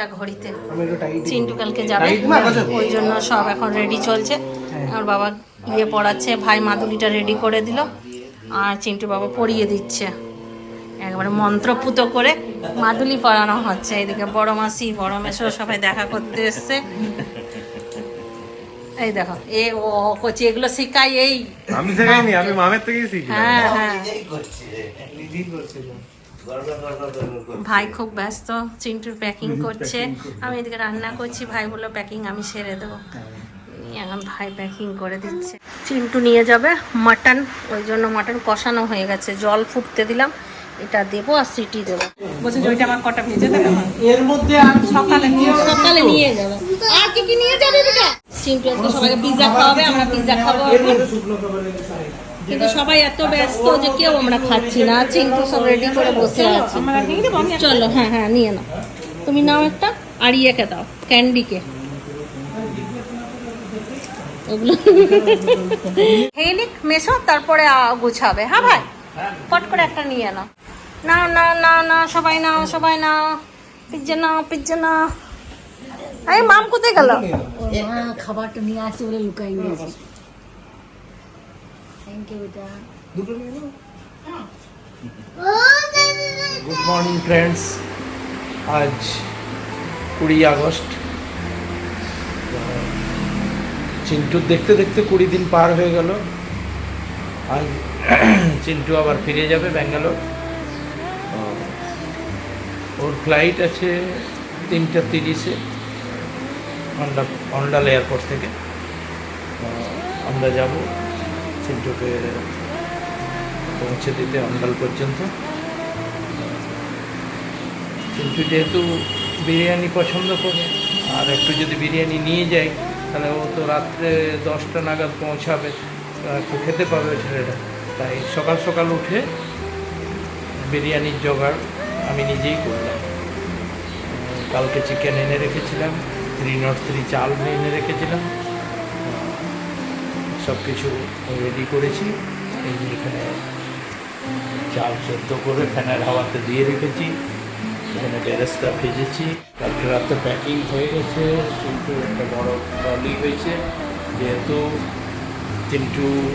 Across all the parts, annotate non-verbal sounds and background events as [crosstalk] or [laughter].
দশটা ঘড়িতে। আমি একটু টাইট চিন্টু কালকে যাবে। বাজে? ওই জন্য সব এখন রেডি চলছে। আমার বাবা ইয়ে পড়াচ্ছে ভাই মাদুলিটা রেডি করে দিল। আর চিন্টু বাবা পড়িয়ে দিচ্ছে। একবারে মন্ত্রপুত করে মাদুলি পড়ানো হচ্ছে। এদিকে বড় মাসি বড় মেসো সবাই দেখা করতে এসছে। এই দেখো এ ও কচি এগুলো শিখাই এই। আমি শেখাইনি আমি মামের থেকেই শিখি হ্যাঁ হ্যাঁ। ভাই খুব ব্যস্ত চিন্টুর প্যাকিং [laughs] করছে। আমি এদিকে রান্না করছি ভাই বলল প্যাকিং আমি সেরে দেবো। এখন ভাই প্যাকিং করে দিচ্ছে। চিন্টু নিয়ে যাবে মাটন ওই জন্য মাটন কষানো হয়ে গেছে। জল ফুটতে দিলাম এটা দেবো আর সিটি দেবো। বলছে ওইটা আমার কটা ভেজে দেবে? এর মধ্যে সকালে নিয়ে সকালে নিয়ে যাবে। আর কি কি নিয়ে যাবে বেটা চিন্টু আজকে সবাইকে পিৎজা খাওয়াবে আমরা পিৎজা খাব। কিন্তু সবাই এত ব্যস্ত যে কেউ আমরা খাচ্ছি না। চিন্টু সব রেডি করে বসে আছে। চলো হ্যাঁ হ্যাঁ নিয়ে নাও। তুমি নাও একটা আর ইয়েকে দাও ক্যান্ডিকে। ওগুলো। খেয়ে নিক মেশো তারপরে আ- গুছাবে। হ্যাঁ ভাই? পট করে একটা নিয়ে নাও। না না না নাও সবাই নাও সবাই নাও। পিজ্জা নাও পিজ্জা নাও। এই মাম কোথায় গেল? হ্যাঁ খাবারটা নিয়ে আসছে বলে লুকাই নিয়েছি থ্যাংক ইউ বেটা দুটো নিয়ে নাও। গুড মর্নিং ফ্রেন্ডস আজ কুড়ি আগস্ট। চিন্টুর দেখতে দেখতে কুড়ি দিন পার হয়ে গেল। আজ [clears throat] চিন্টু আবার ফিরে যাবে ব্যাঙ্গালোর। ওর ফ্লাইট আছে তিনটা তিরিশে অন্ডা অন্ডাল এয়ারপোর্ট থেকে। আমরা যাব। চিন্টুকে পৌঁছে দিতে অন্ডাল পর্যন্ত। কিন্তু যেহেতু বিরিয়ানি পছন্দ করে, আর একটু যদি বিরিয়ানি নিয়ে যাই তাহলে ও তো রাত্রে দশটা নাগাদ পৌঁছাবে একটু খেতে পাবে ছেলেটা। তাই সকাল সকাল উঠে বিরিয়ানির জোগাড় আমি নিজেই করলাম। কালকে চিকেন এনে রেখেছিলাম থ্রি নট থ্রি চাল এনে রেখেছিলাম। সব কিছু রেডি করেছি। এই যে এখানে চাল সেদ্ধ করে ফ্যানের হাওয়াতে দিয়ে রেখেছি। এখানে বেরেস্তা ভেজেছি। কালকে রাতে প্যাকিং হয়ে গেছে। কিন্তু একটা বড় ট্রলি হয়েছে। যেহেতু কিন্তু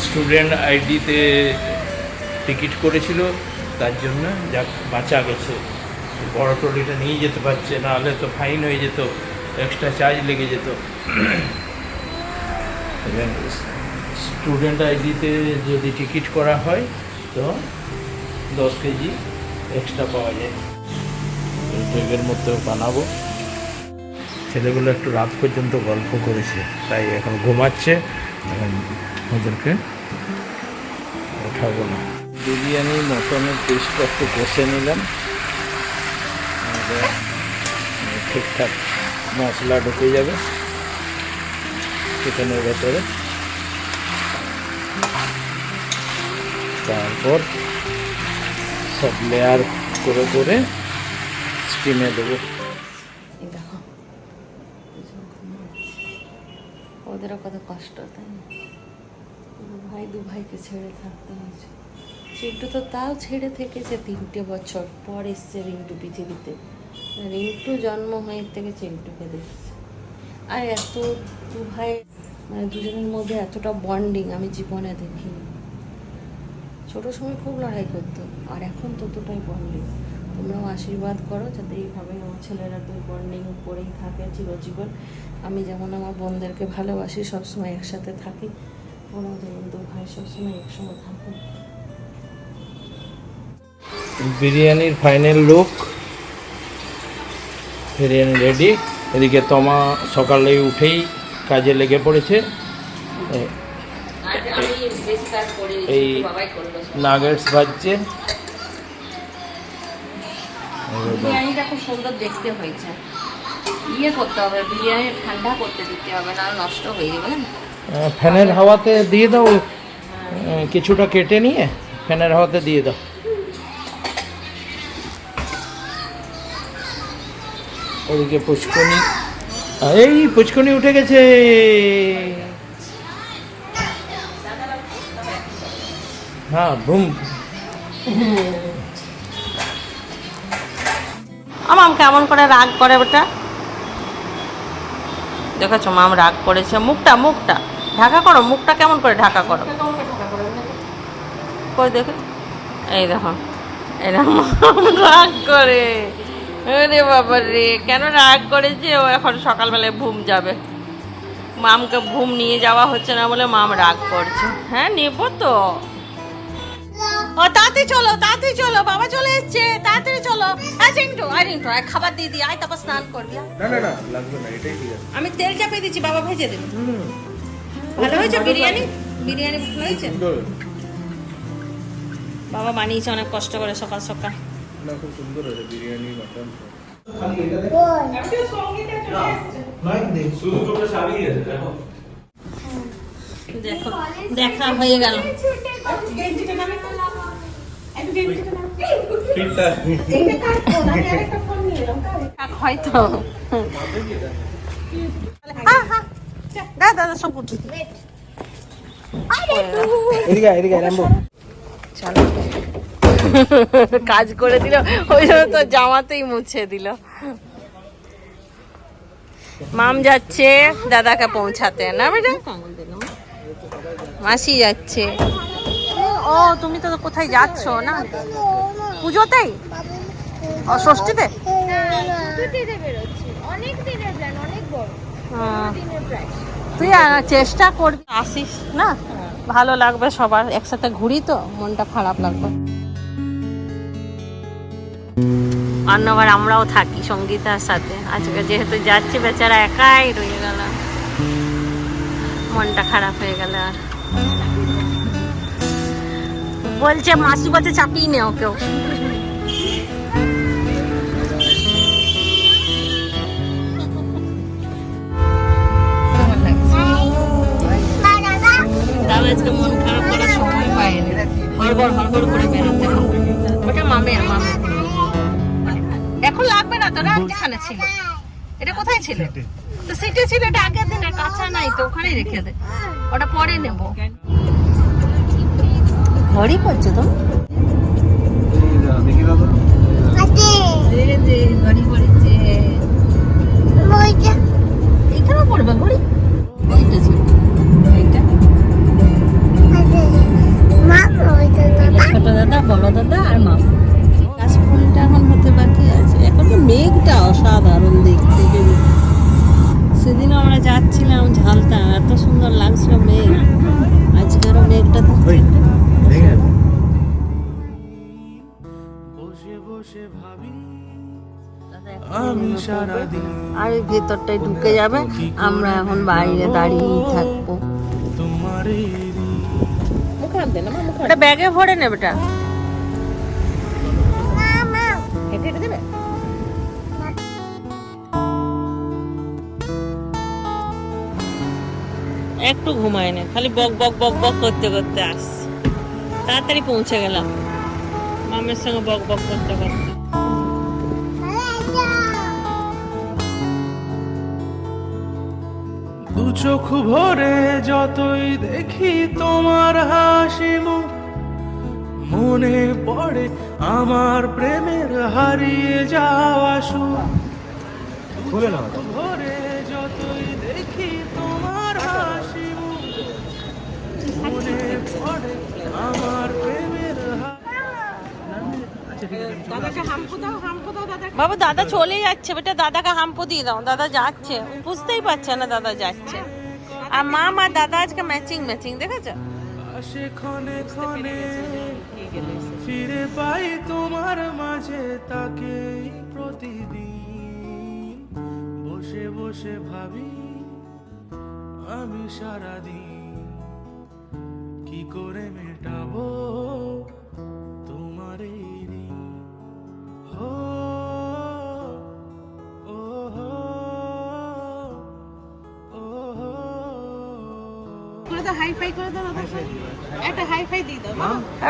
স্টুডেন্ট আইডিতে টিকিট করেছিল, তার জন্য যাক, বাঁচা গেছে। বড় ট্রলিটা নিয়ে যেতে পারছে নাহলে তো ফাইন হয়ে যেত। এক্সট্রা চার্জ লেগে যেত। স্টুডেন্ট আইডিতে যদি টিকিট করা হয় তো দশ কেজি এক্সট্রা পাওয়া যায়। এই ব্যাগের মধ্যে বানাবো। ছেলেগুলো একটু রাত পর্যন্ত গল্প করেছে তাই এখন ঘুমাচ্ছে। এখন ওদেরকে ওঠাবো না। বিরিয়ানি মটনের পিসটা একটু কষে নিলাম। ঠিকঠাক মশলা ঢুকে যাবে। চিকেনের ভেতরে। তারপর সব লেয়ার করে করে স্টিমে দেবো। ওদেরও কত কষ্ট, তাই না? ভাই দু ভাইকে ছেড়ে থাকতে হয়েছে। চিন্টু তো তাও ছেড়ে থেকেছে তিনটে বছর, পর এসছে রিন্টু পৃথিবীতে। রিন্টু জন্ম হয়ে থেকে চিন্টুকে দেখছে। আর এত দু ভাই মানে দুজনের মধ্যে এতটা বন্ডিং আমি জীবনে দেখিনি। ছোট সময় খুব লড়াই করতো আর এখন ততটাই বন্ডিং তোমরাও আশীর্বাদ করো যাতে এইভাবে আমার ছেলেরা দুই বন্ডিং করেই থাকে চিরজীবন। আমি যেমন আমার বোনদেরকে ভালোবাসি, সবসময় একসাথে থাকি। যেমন দু ভাই সবসময় একসঙ্গে থাকুন বিরিয়ানির ফাইনাল লুক বিরিয়ানি রেডি এদিকে তমা সকালে উঠেই কাজে লেগে পড়েছে। এই নাগেটস ভাজছে বিরিয়ানিটা খুব সুন্দর দেখতে হয়েছে। ইয়ে করতে হবে বিরিয়ানি ঠান্ডা করতে দিতে হবে না নষ্ট হয়ে যাবে ফ্যানের হাওয়াতে দিয়ে দাও কিছুটা কেটে নিয়ে ফ্যানের হাওয়াতে দিয়ে দাও। ওদিকে পুচকুনি। এই পুচকুনি উঠে গেছে। হ্যাঁ বুম আমার কেমন করে রাগ করে ওটা? দেখেছ, মাম রাগ করেছে। মুখটা মুখটা। ঢাকা করো, মুখটা কেমন করে ঢাকা করো? কই দেখো? এই দেখো এরকম রাগ করে। আরে বাবা রে কেন রাগ করেছে? ও এখন সকালবেলায় ঘুম যাবে। মামকে ঘুম নিয়ে যাওয়া হচ্ছে না বলে মাম রাগ করছে। হ্যাঁ নেব তো। ও তাড়াতাড়ি চলো তাড়াতাড়ি চলো বাবা চলে এসছে। তাড়াতাড়ি চলো। আয় চিন্টু আয় খাবার দিয়ে দিই আয় তারপর স্নান করবি। না না না লাগবে না এটাই ঠিক আছে। আমি তেল চাপিয়ে দিচ্ছি বাবা ভেজে দেবে। ভালো হয়েছে বিরিয়ানি? বিরিয়ানি ভালো হয়েছে? বাবা বানিয়েছে অনেক কষ্ট করে সকাল সকাল। না খুব সুন্দর হয়েছে বিরিয়ানি মটন দেখো। দেখা হয়ে গেল। হয়তো। দাদা দাদা সব উঠি এদিকে এদিকে চলো। কাজ করে দিল। ওই জন্য তো জামাতেই মুছে দিল। মাম যাচ্ছে দাদাকে পৌঁছাতে। না বেটা? মাসি যাচ্ছে। ও, তুমি তো কোথায় যাচ্ছ, না? পুজোতেই ও, ষষ্ঠীতে? তুই চেষ্টা করবি। আসিস, না? ভালো লাগবে সবার একসাথে ঘুরি তো, মনটা খারাপ লাগবে। অন্যবার আমরাও থাকি সঙ্গীতার সাথে। আজকে যেহেতু যাচ্ছে বেচারা একাই রয়ে গেল। মনটা খারাপ হয়ে গেল আর। বলছে মাসি বলছে চাপিয়ে নে ওকেও আজকে মন খারাপ করার সময় পায়নি হড়বড় হড়বড় করে বেরোতে হবে। ওটা মামে মামে। এখন লাগবে না তোরা যেখানে ছিল। এটা কোথায় ছিল? তো সিটে ছিল এটা আগের দিনে কাঁচা নাই তো ওখানেই রেখে দে। ওটা পরে নেব। ঘড়ি পড়ছে তো। দেখি দাদা ঘড়ি? পড়েছে এখানেও পড়বে ঘড়ি এইটা ছিল এইটা ছোট দাদা বড় দাদা আর মা গাছ এখন হতে বাকি আছে। এখন তো মেঘটা অসাধারণ দেখতে। সেদিনও আমরা যাচ্ছিলাম ঝালটা এত সুন্দর লাগছিল মেঘ। আজকেরও মেঘটা সারাদিন আর ভেতরটায় ঢুকে যাবে আমরা এখন বাইরে দাঁড়িয়েই থাকব। ওটা ব্যাগে ভরে নেবে একটু ঘুমায় না খালি বক বক বক বক করতে করতে আস তাড়াতাড়ি পৌঁছে গেলাম। মামের সঙ্গে বক বক করতে করতে। চোখ ভরে যতই দেখি তোমার হাসি মুখ, মনে পড়ে আমার প্রেমের হারিয়ে যাওয়া সুখ। ভরে যতই দেখি তোমার বাবা দাদা চলে যাচ্ছে বেটা দাদাকে হাম্পু দিয়ে দাও দাদা যাচ্ছে। বুঝতেই পারছে না দাদা যাচ্ছে। আর মা মা দাদা আজকে ম্যাচিং ম্যাচিং দেখেছ? ক্ষণে ফিরে পাই তোমার মাঝে তাকে প্রতিদিন। বসে বসে ভাবি আমি সারাদিন কি করে মেটাবো তোমার এই ঋণ? হো, ও হো, ও হো।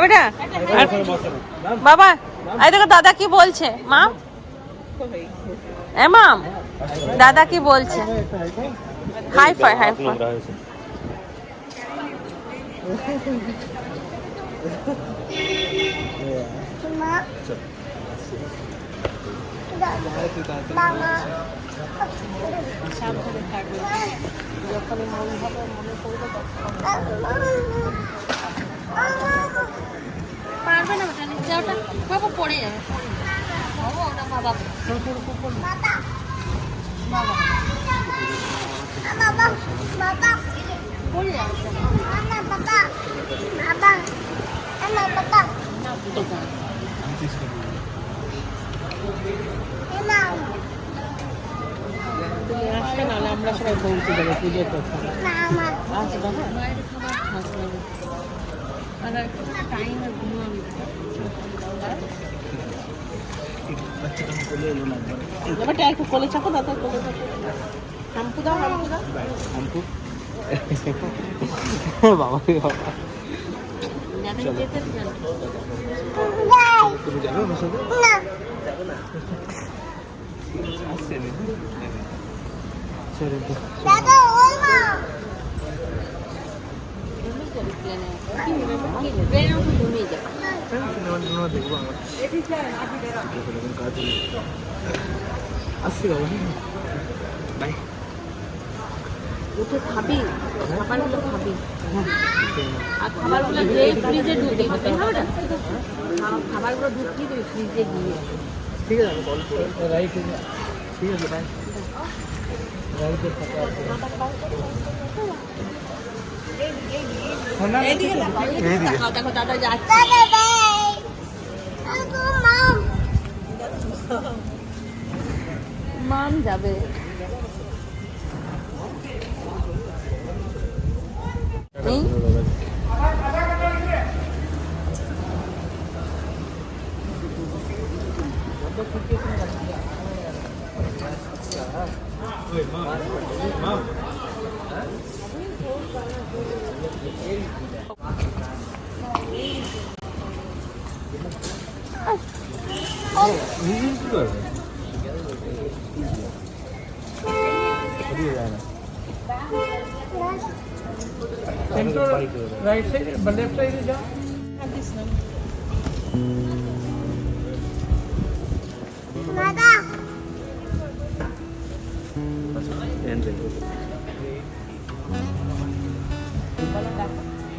বেটা। বাবা দেখো দাদা কি বলছে? মা এ মাম দাদা কি বলছে? হাই ফাই হাই ফাই পারবে না ওটা নিচে ওটা বাবা পড়ে যাবে বাবা ওটা বাবা পড়ে যাবে তুমি আসবে নাহলে আমরা সবাই পৌঁছে যাব পুজোর কথা আসবে আর টাইমে ঘুমাবি একটু কোলে চাপো দাদা কোলে চাপো। হাম্পু দাও হাম্পু দাও। বাবা যাবেন যেতে দিবেন তুমি যাবে আমার সাথে আসছে নি ছেড়ে দে ট্রেনে উঠে ঘুমিয়ে যাবে সিনেমা টিনেমা দেখব আমার এখন কাজ নেই। আসছি বাবা বাই উঠে খাবি খাবারগুলো খাবি। আর খাবারগুলো যেই ফ্রিজে ঢুকিয়ে না খা- খাবারগুলো ঢুকিয়ে দিবি ফ্রিজে গিয়ে ঠিক আছে কল করে রাইট ঠিক আছে দেখো দেখো দাদা যাচ্ছে। মাম যাবে এই মাম রাইট সাইড বা লেফট সাইডে যা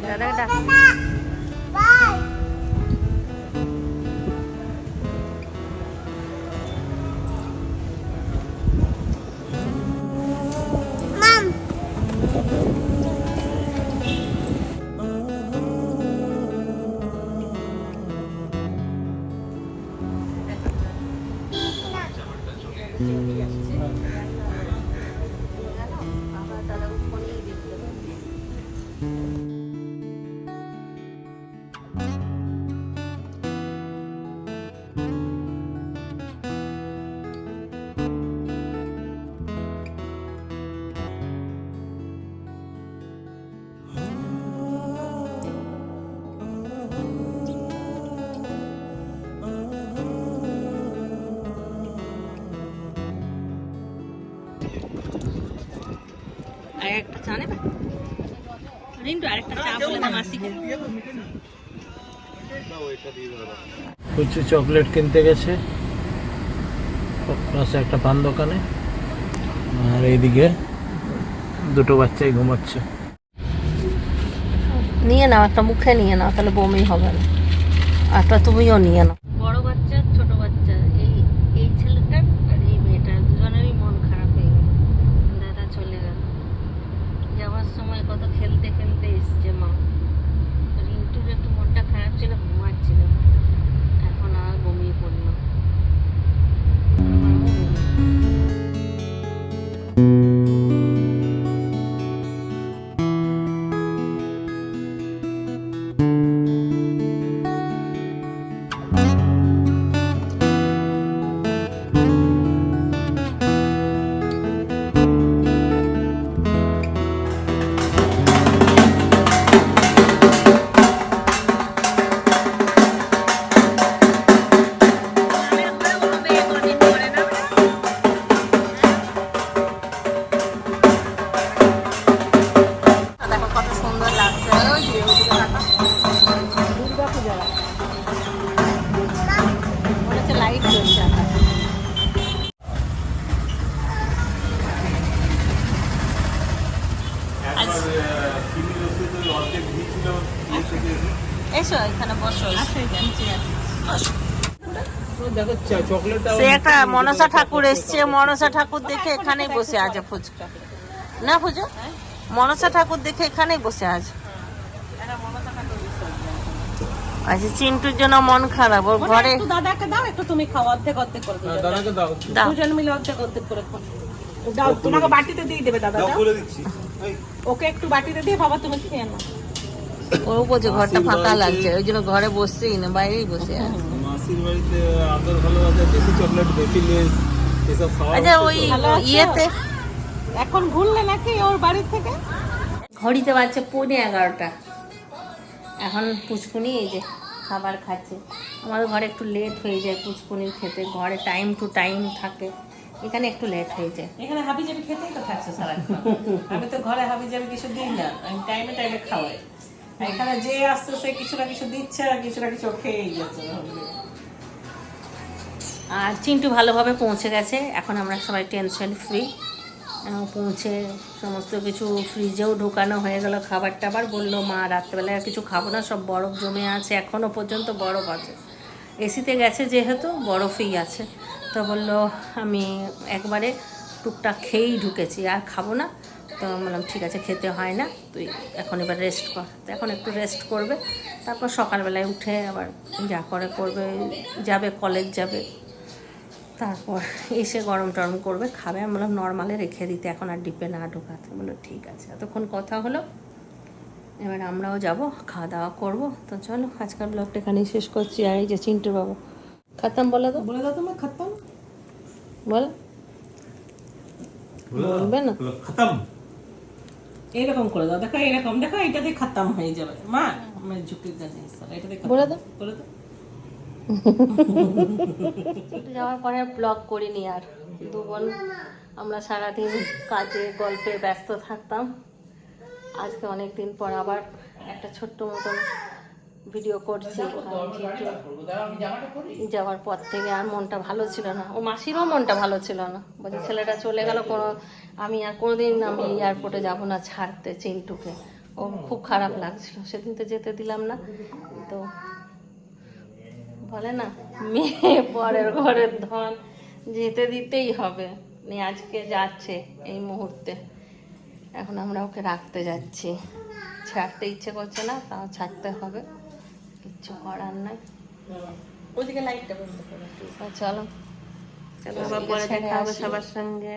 দাদা ডাক আর রিন্টু আরেকটা চা বলে দাও মাসিকে। কুচি চকলেট কিনতে গেছে। পাশে একটা পান দোকানে। আর এইদিকে দুটো বাচ্চাই ঘুমাচ্ছে। নিয়ে নাও একটা মুখে নিয়ে নাও তাহলে বমি হবে না। একটা তুমিও নিয়ে নাও। বড় বাচ্চা ছোট বাচ্চা। একটা মনসা ঠাকুর এসছে মনসা ঠাকুর দেখে এখানেই বসে আছে ফুচকা। না পুজো মনসা ঠাকুর দেখে এখানেই বসে আছে। আচ্ছা চিন্টুর জন্য মন খারাপ ওর ঘরে একটু দাদাকে দাও একটু তুমি খাও অর্ধেক অর্ধেক করে দিও। দাদাকে দাও। দাও। দুজন মিলে অর্ধেক অর্ধেক করে খাও। দাও তোমাকে বাটিতে দিয়ে দেবে দাদা দাও ওকে একটু বাটিতে দিয়ে বাবা তুমি খেয়ে নাও। ওর বলছে ঘরটা ফাঁকা লাগছে ওই জন্য ঘরে বসছেই না বাইরেই বসে আছে। মাসির বাড়িতে আদর ভালোবাসা বেশি চকলেট বেশি লেস এসব খাওয়া আচ্ছা ওই ইয়েতে? এখন ভুললে নাকি ওর বাড়ির থেকে? ঘড়িতে বাজছে পৌনে এগারোটা। এখন পুচকুনি এই যে খাবার খাচ্ছে। আমাদের ঘরে একটু লেট হয়ে যায় পুচকুনির খেতে। ঘরে টাইম টু টাইম থাকে। এখানে একটু লেট হয়ে যায়। এখানে হাবি জাবি খেতেই তো থাকছে সারাক্ষণ। আমি তো ঘরে হাবি জাবি কিছু দিই না। আমি টাইমে টাইমে খাওয়াই। এখানে যে আসছে সে কিছু না কিছু দিচ্ছে আর কিছু না কিছু খেয়েই যাচ্ছে। আর চিন্টু ভালোভাবে পৌঁছে গেছে। এখন আমরা সবাই টেনশন ফ্রি পৌঁছে সমস্ত কিছু ফ্রিজেও ঢোকানো হয়ে গেল খাবার টাবার বলল, মা, রাত্রেবেলায় আর কিছু খাব না, সব বরফ জমে আছে এখনও পর্যন্ত বরফ আছে। এসিতে গেছে যেহেতু, বরফই আছে। তো বলল, আমি একবারে টুকটাক খেয়েই ঢুকেছি, আর খাব না। তো বললাম, ঠিক আছে, খেতে হয় না, তুই এখন এবার রেস্ট কর। তো এখন একটু রেস্ট করবে, তারপর সকালবেলায় উঠে আবার যা করে করবে, যাবে কলেজ যাবে। তারপর এসে গরম টরম করবে খাবে। আমি বললাম নর্মালে রেখে দিতে এখন আর ডিপে না ঢোকাতে। বলল ঠিক আছে। এতক্ষণ কথা হলো। এবার আমরাও যাব খাওয়া দাওয়া করব। তো চলো আজকাল ব্লগটা এখানেই শেষ করছি। আর এই যে চিন্টু বাবা খাতাম বলে তো বলে দাও তোমার খতম। বল। বলবে না? খতম। এইরকম করে দাও। দেখো এরকম দেখো এটাতে খতম হয়ে যাবে। মা আমি ঝুঁকি জানি এটাতে বলে দাও। বলে দাও। যাওয়ার পরে ব্লগ করিনি আর। দু বোন, আমরা সারাদিন কাজে, গল্পে ব্যস্ত থাকতাম। আজকে অনেক দিন পর আবার একটা ছোট্ট মতন ভিডিও করছি যাওয়ার পর থেকে আর মনটা ভালো ছিল না। ও মাসিরও মনটা ভালো ছিল না। বলছে, ছেলেটা চলে গেল, কোনো, আমি আর কোনোদিন আমি এয়ারপোর্টে যাব না ছাড়তে চিন্টুকে। ও খুব খারাপ লাগছিল। সেদিন তো যেতে দিলাম না। তো বলে না মেয়ে পরের ঘরের ধন যেতে দিতেই হবে। নিয়ে আজকে যাচ্ছে এই মুহূর্তে। এখন আমরা ওকে রাখতে যাচ্ছি। ছাড়তে ইচ্ছে করছে না তাও ছাড়তে হবে। কিচ্ছু করার নাই। ওদিকে লাইটটা বন্ধ করো চলো। চলো আবার পরে দেখা হবে সবার সঙ্গে।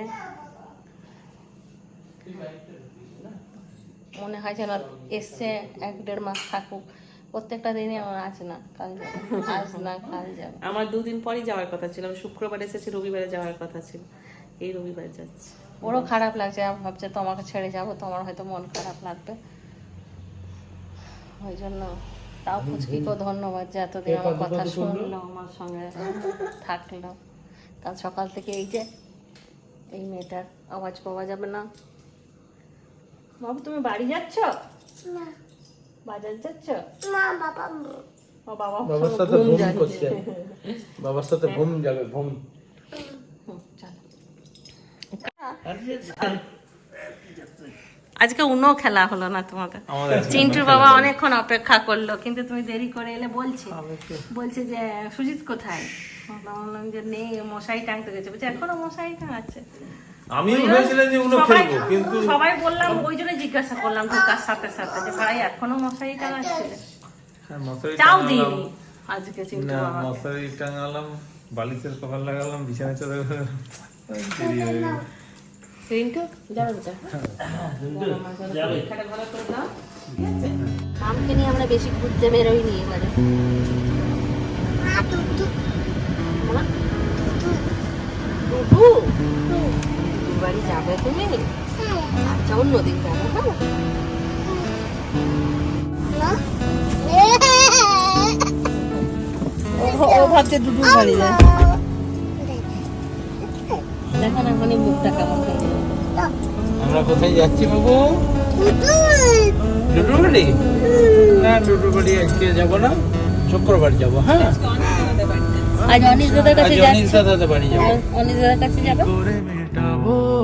মনে হয় যেন এসছে এক দেড় মাস থাকুক। প্রত্যেকটা দিনে আমার আজ না কাল যাবে আজ না কাল যাবে। আমার দুদিন পরই যাওয়ার কথা ছিল আমি শুক্রবার এসেছি রবিবারে যাওয়ার কথা ছিল। এই রবিবার যাচ্ছি। ওরও খারাপ লাগছে আর ভাবছে তোমাকে ছেড়ে যাব তোমার হয়তো মন খারাপ লাগবে। ওই জন্য তাও ফুচকিকেও ধন্যবাদ যে এতদিন আমার কথা শুনলো আমার সঙ্গে থাকল। কাল সকাল থেকে এই যে এই মেয়েটার আওয়াজ পাওয়া যাবে না। বাবু তুমি বাড়ি যাচ্ছ? বাজার যাচ্ছ? ও বাবা বাবার সাথে ঘুম ঘুম করছে। বাবার সাথে ঘুম যাবে ঘুম। আজকে উনো খেলা হলো না তোমাদের? চিন্টুর বাবা অনেকক্ষণ অপেক্ষা করল কিন্তু তুমি দেরি করে এলে বলছি। বলছে যে সুজিত কোথায়? বললাম যে নেই মশাই টাঙতে গেছে। বলছে এখনও মশাই টাঙাচ্ছে আমি ভেবেছিলাম যে উনো সবাই- খেলব কিন্তু সবাই বললাম ওই জন্য জিজ্ঞাসা করলাম ঢোকার সাথে সাথে যে ভাই এখনও মশাই টাঙাচ্ছে হ্যাঁ, মশারি চাও। দিইনি। আজকে চিন্টু না মশারি টাঙালাম বালিশের কভার লাগালাম বিছানা চাদর দেরি হয়ে গেল। রিন্টু যাবে বেটা পরীক্ষাটা ভালো করে দাও। মামকে নিয়ে আমরা বেশি ঘুরতে বেরোইনি এবারে। মা? দুদু? বাড়ি যাবে তুমি? আচ্ছা অন্যদিন যাব হ্যাঁ ও ভাবছে দুদুর বাড়ি যায়। দেখো না ওখানে মুখটা কেমন আমরা কোথায় যাচ্ছি বাবু? ডুডুর না ডুডুর আজকে যাব না শুক্রবার যাব হ্যাঁ। আজ অনিশ দাদার কাছে অনিশ বাড়ি যাব। অনিশ দাদার কাছে যাবে? করে মেটাবো